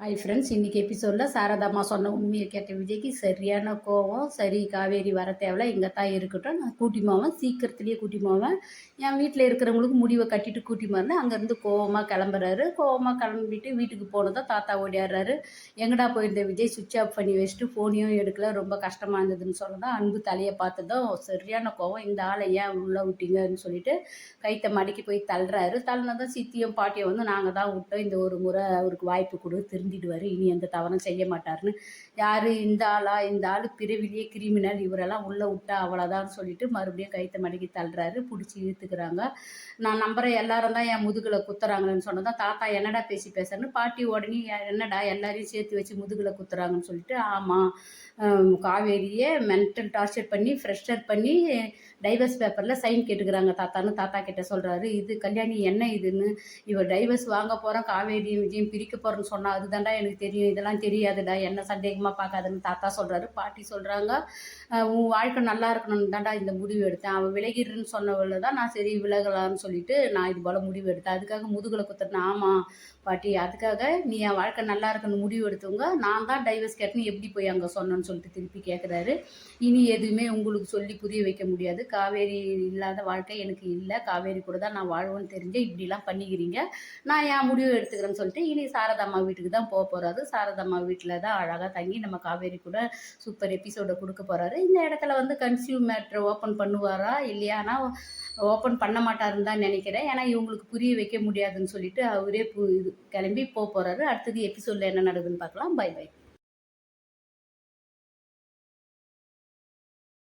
Hi friends இன்றைக்கி எபிசோடில் சாரதாம்மா சொன்ன உண்மையை கேட்ட விஜய்க்கு சரியான கோவம் சரி காவேரி வர தேவையில்ல இங்கே தான் இருக்கட்டும். நான் கூட்டி போவேன் சீக்கிரத்துலேயே கூட்டி போவேன். என் வீட்டில் இருக்கிறவங்களுக்கு முடிவை கட்டிட்டு கூட்டி போகிறேன் அங்கேருந்து கோவமாக கிளம்புறாரு. கோவமாக கிளம்பிட்டு வீட்டுக்கு போனதும் தாத்தா ஓடியாடுறாரு. எங்கடா போயிருந்த விஜய்? சுவிட்ச் ஆஃப் பண்ணி வச்சுட்டு ஃபோனையும் எடுக்கல. ரொம்ப கஷ்டமாக இருந்ததுன்னு சொல்லதான் அன்பு தலையை பார்த்ததும் சரியான கோவம். இந்த ஆளை ஏன் உள்ளே விட்டீங்கன்னு சொல்லிட்டு கைத்தை மடக்கி போய் தள்ளுறாரு. தள்ளினதும் சித்தியும் பாட்டியும் வந்து நாங்கள் தான் விட்டோம். இந்த ஒரு முறை அவருக்கு வாய்ப்பு கொடு திருந்திடுவார் இனி எந்த தவறும் செய்ய மாட்டாருன்னு யார் இந்த ஆளா இந்த ஆள் பிறவிலேயே கிரிமினல் இவரெல்லாம் உள்ளே விட்டா அவ்வளோதான்னு சொல்லிட்டு மறுபடியும் கைத்தை மடக்கி தள்ளுறாரு. பிடிச்சி இழுத்துக்கிறாங்க. நான் நம்புகிற எல்லாரும் தான் என் முதுகில் குத்துறாங்கன்னு சொன்னதான் தாத்தா என்னடா பேசி பேசுறேன்னு பாட்டி உடனே என்னடா எல்லாரையும் சேர்த்து வச்சு முதுகில் குத்துறாங்கன்னு சொல்லிட்டு ஆமாம் காவேரியை மென்டல் டார்ச்சர் பண்ணி ஃப்ரெஷர் பண்ணி டைவர்ஸ் பேப்பரில் சைன் கேட்டுக்கிறாங்க தாத்தான்னு தாத்தா கிட்ட சொல்கிறாரு இது கல்யாணி என்ன இதுன்னு? இவர் டைவர்ஸ் வாங்க போகிறோம் காவேரியும் விஜயம் பிரிக்க போகிறேன்னு அதுதான் அதுதான்டா எனக்கு தெரியும் இதெல்லாம் தெரியாதுடா என்ன சந்தேகமாக பார்க்காதுன்னு தாத்தா சொல்கிறாரு பாட்டி சொல்கிறாங்க உன் வாழ்க்கை நல்லா இருக்கணும்னு தான்டா இந்த முடிவு எடுத்தேன். அவன் விலகிடுன்னு சொன்னவள தான் நான் சரி விலகலான்னு சொல்லிட்டு நான் இது போல் முடிவு எடுத்தேன். அதுக்காக முதுகில் குத்துறேன். ஆமாம் பாட்டி அதுக்காக நீ என் வாழ்க்கை நல்லா இருக்கணும் முடிவு எடுத்தவங்க. நான் தான் டைவர்ஸ் கேட்டேன்னு எப்படி போய் அங்கே சொன்னேன்னு சொல்லிட்டு திருப்பி கேட்குறாரு இனி எதுவுமே உங்களுக்கு சொல்லி புரிய வைக்க முடியாது. காவேரி இல்லாத வாழ்க்கை எனக்கு இல்லை. காவேரி கூட தான் நான் வாழ்வேன்னு தெரிஞ்சு இப்படிலாம் பண்ணிக்கிறீங்க. நான் என் முடிவு எடுத்துக்கிறேன்னு சொல்லிட்டு இனி சாரதாம்மா வீட்டுக்கு தான் போக போகிறாரு சாரதாம்மா வீட்டில் தான் அழகாக தங்கி நம்ம காவேரி கூட சூப்பர் எபிசோடை கொடுக்க போகிறாரு இந்த இடத்துல வந்து கன்சியூம் மேட்ரு ஓப்பன் பண்ணுவாரா இல்லையானா ஓப்பன் பண்ண மாட்டாருன்னு தான் நினைக்கிறேன். ஏன்னா இவங்களுக்கு புரிய வைக்க முடியாதுன்னு சொல்லிட்டு அவரே பு இது கிளம்பி போக போகிறாரு அடுத்தது எபிசோடில் என்ன நடக்குதுன்னு பார்க்கலாம். By by